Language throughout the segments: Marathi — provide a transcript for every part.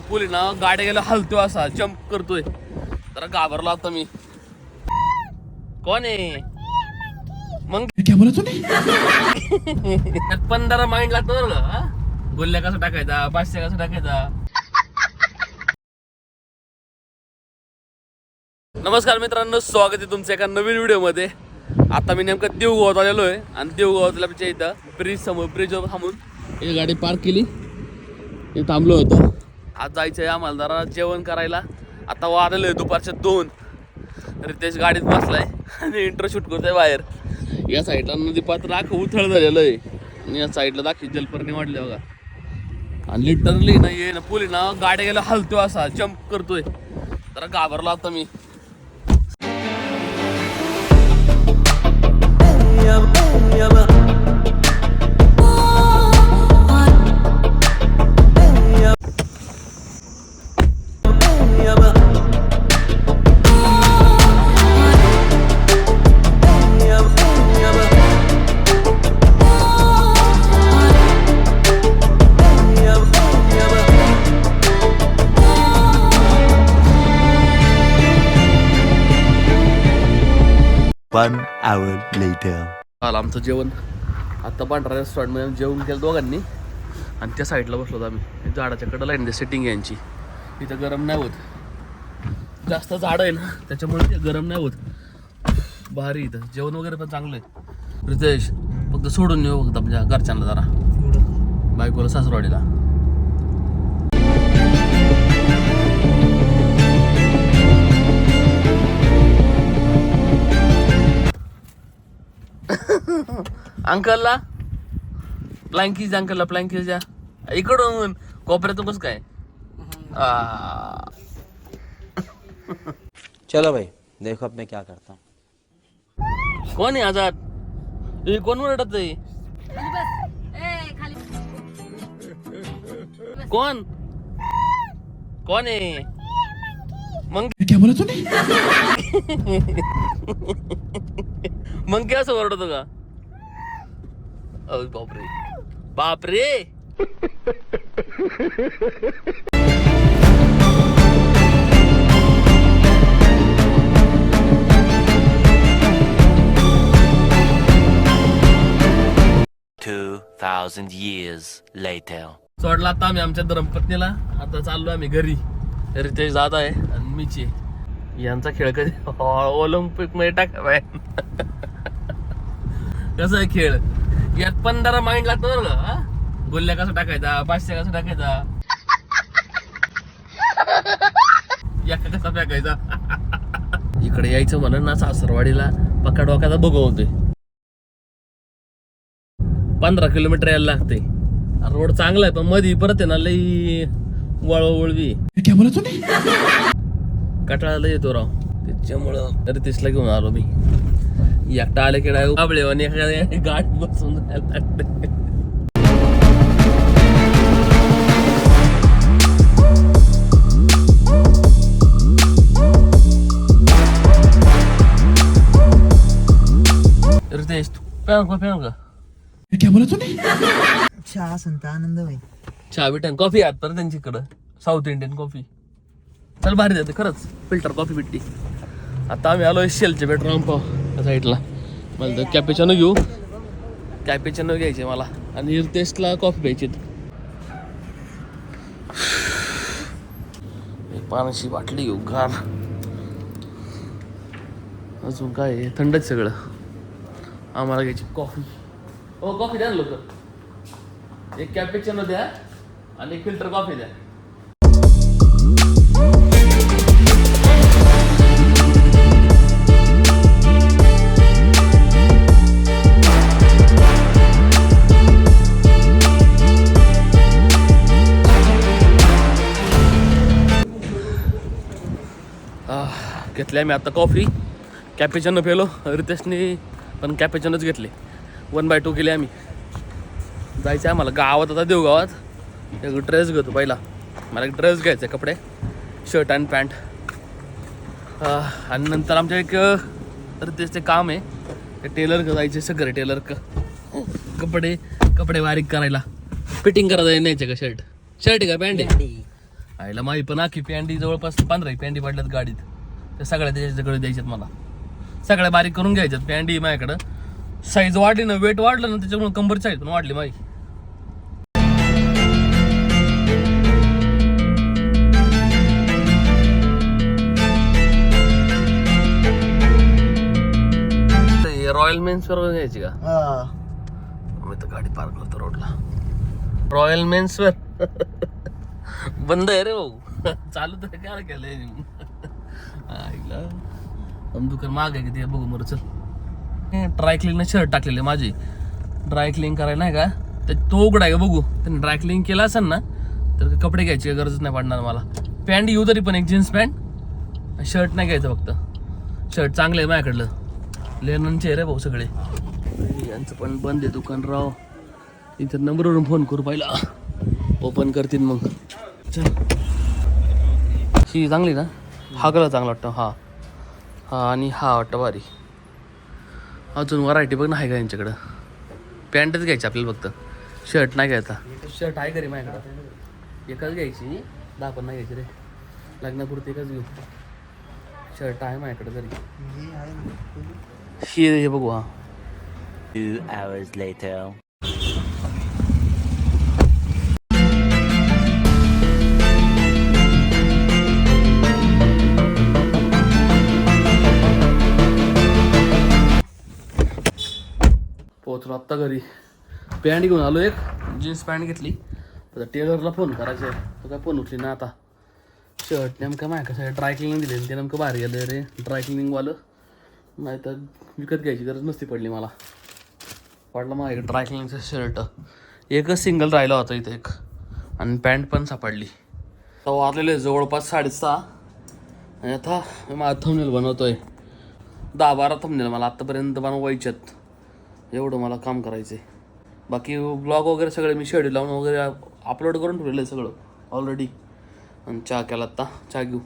पुली ना गाड्या गेला हलतो असा जम्प करतोय. जरा घाबरलो आता मी. कोण आहे? मग त्यात पंधरा माइंड लागतो बरं का गुल्ल्या कसा टाकायचा पाचशे कसा टाकायचा? नमस्कार मित्रांनो स्वागत आहे तुमचं एका नवीन व्हिडिओमध्ये. आता मी नेमकं देवगावात आलेलो आहे आणि देवगावातल्या आमच्या इथं ब्रिज समोर ब्रिजवर थांबून एक गाडी पार्क केली. थांबलो होतो. आज जायचं आहे आम्हाला जरा जेवण करायला. आता वाजलं आहे दुपारच्या दोन. रितेश गाडीत बसलाय आणि इंट्रो शूट करतोय बाहेर. या साईडला नदी पात्र अख्खं उथळ झालेलं आहे. आणि या साईडला दाखवी जलपर्णी वाढले बघा. आणि लिटरली ना ये ना पुली ना गाड्या गेला हलतो असा जम्प करतोय. जरा घाबरला आता मी. One hour later. आलं आमचं जेवण. आता पांढरा रेस्टॉरंटमध्ये जेवण केलं दोघांनी. आणि त्या साईडला बसलो होतो आम्ही. झाडाच्या कडेला आहे सेटिंग यांची. इथं गरम नाही होत. जास्त झाड आहे ना त्याच्यामुळे ते गरम नाही होत. भारी इथं. जेवण वगैरे पण चांगलं आहे. रितेश फक्त सोडून येऊ फक्त आपल्या घरच्यांना जरा. बायकोला सासरवाडीला. अंकलला प्लँकीज अंकलला प्लँकीज इकडून कोपऱ्यातून कसं काय आ, चलो भाई देखो अब मैं क्या करता हूँ कोण आहे आजाद हे कोण ओरडत आहे कोण कोण आहे मग क्या बोला तूने मग काय असं ओरडतो का बापरे. बापरे. सोडला आता आम्ही आमच्या धर्मपत्नीला आता चाललो आम्ही घरी. रितेश दादा आहे आणि मीची आहे. यांचा खेळ कधी? ऑलिम्पिकमध्ये टाका बाय कसं आहे खेळ? यात पंधरा माइंड लागतो बरं गुल्ल्या कसा टाकायचा पाचशे कसा टाकायचा? या कसा फेकायचा इकडे यायचं म्हणून ना सासरवाडीला पक्का डोक्याचा बघवतोय पंधरा किलोमीटर यायला लागते रोड चांगला आहे पण मध्ये परत आहे ना लई वळवळवी. कटाळाला येतो राव. त्याच्यामुळं तरी तिसला घेऊन आलो मी. एकटा आले की डायरेक्ट आणि एखाद्या गाडी बसून जायला लागते रितेश तू प्यान का प्यान का क्या बोला तूने चहा संत आनंद भाई चहा बिटन कॉफी आत पर त्यांच्याकडं. साऊथ इंडियन कॉफी चल भारी देते खरंच. फिल्टर कॉफी भेटली. आता आम्ही आलोय शेलच्या पेट्रोल पंप त्या साईडला. मला तर कॅपेच्यानं घेऊ. कॅपेच्यानं घ्यायचे मला. आणि टेस्टला कॉफी प्यायची. पाण्याची बाटली घेऊ घाण अजून काय आहे? थंडच सगळं. आम्हाला घ्यायची कॉफी हो कॉफी द्या ना लोक. एक कॅपेचिनो द्या आणि एक फिल्टर कॉफी द्या. घेतल्या मी आता कॉफी कॅपेचिनो पेलो रितेशने पण कॅपेचिनोच घेतले. वन बाय टू केले आम्ही. जायचं आहे आम्हाला. गावात आता देऊ गावात. एक ड्रेस घेतो पहिला. मला एक ड्रेस घ्यायचा कपडे. शर्ट अँड पॅन्ट आणि नंतर आमच्या एक ते काम आहे. ते टेलर जायचे सगळे टेलर क. कपडे कपडे बारीक करायला. फिटिंग करायला न्यायचे का शर्ट शर्ट का पॅन्ट आईला माही पण आखी पॅन्डी जवळपास पंधरा पॅन्डी पडल्यात गाडीत. त्या सगळ्या त्याच्याकडे द्यायच्यात मला. सगळ्या बारीक करून घ्यायच्यात पॅन्डी माझ्याकडं. साईज वाढली ना वेट वाढलं ना त्याच्यामुळे कंबर साईज पण वाढली माही रॉयल मेन्स वर घ्यायची का? मी तर गाडी पार्क करतो रोडला रॉयल मेन्स वर बंद आहे रे भाऊ. चालू तर काय केलंय? दुकान माग आहे किती बघू मर चल. ड्राय क्लीन शर्ट टाकलेले माझे. ड्राय क्लीन करायला नाही का? तर तो उघडा आहे का बघू. त्यांनी ड्राय क्लीन केला असेल ना तर कपडे घ्यायची गरज नाही पडणार मला. पॅन्ट येऊ तरी पण एक जीन्स पॅन्ट शर्ट नाही घ्यायचं फक्त. शर्ट चांगलं आहे माझ्याकडलं. लेननचे रे भाऊ सगळे. यांचं पण बंद आहे दुकान राव. इथं नंबरवरून फोन करू पाहिला. ओपन करतील मग. चल. ही चांगली ना? हा कलर चांगला वाटतं हा. हा आणि हा वाटतं भारी. अजून व्हरायटी बघ ना आहे का यांच्याकडं? पॅन्टच घ्यायची आपल्याला फक्त. शर्ट नाही घ्यायचा. शर्ट आहे का रे माझ्याकडं. एकच घ्यायची दहा पण नाही घ्यायची रे. लग्नापुरती एकच घेऊ. शर्ट आहे माझ्याकडे तरी ही हे बघू हा. पोहोचलो आत्ता घरी. पॅन्ट घेऊन आलो एक. जीन्स पॅन्ट घेतली. आता टेलरला फोन करायचा आहे तो काय फोन उठली ना आता. शर्ट नेमकं माय कसं ड्राय क्लिनिंग दिले ते नेमकं भारी आलं रे. ड्राय क्लिनिंगवालं नाही तर विकत घ्यायची गरज नसती पडली मला. पडलं मग एक ड्राय क्लिनिंगचं शर्ट एकच सिंगल राहिला होता इथे एक. आणि पॅन्ट पण सापडली. तर वाजलेले जवळपास साडेसहा. आणि आता माझा थंबनेल बनवतोय. दहा बारा थंबनेल मला आत्तापर्यंत बनवायच्यात एवढं मला काम करायचं आहे बाकी ब्लॉग वगैरे सगळे मी शेड्यूल लावून वगैरे अपलोड करून ठेवलेलं आहे सगळं ऑलरेडी आणि चहा केला आत्ता. चहा घेऊ.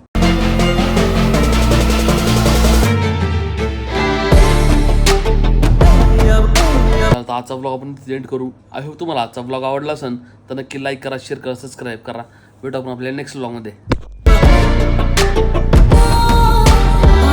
आजचा ब्लॉग आपण एंड करू. आय होप तुम्हाला आजचा ब्लॉग आवडला असेल तर नक्की लाईक करा शेअर करा सबस्क्राईब करा. भेटू आपण आपल्या नेक्स्ट ब्लॉगमध्ये